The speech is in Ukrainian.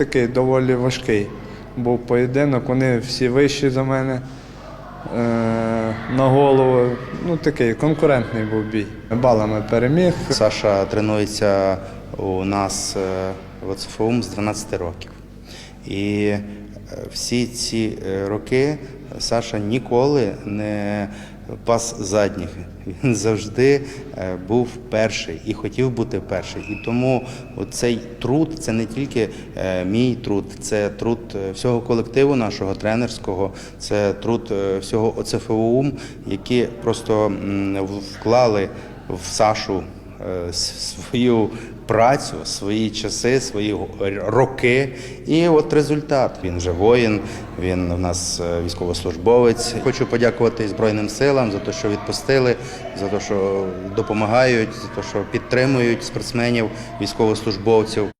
такий доволі важкий був поєдинок. Вони всі вищі за мене е, на голову. Ну, такий конкурентний був бій. Балами переміг. Саша тренується у нас е, в ОЦФУМ з 12 років. І е, всі ці е, роки Саша ніколи не пас задніх. Він завжди е, був перший і хотів бути перший. І тому цей труд це не тільки е, мій труд, це труд е, всього колективу нашого тренерського, це труд всього ОЦФУМ, які просто вклали в Сашу свою працю, свої часи, свої роки. І от результат. Він вже воїн, він у нас е, військовослужбовець. Хочу подякувати Збройним силам за те, що відпустили, за те, що допомагають, за те, що підтримують спортсменів, військовослужбовців.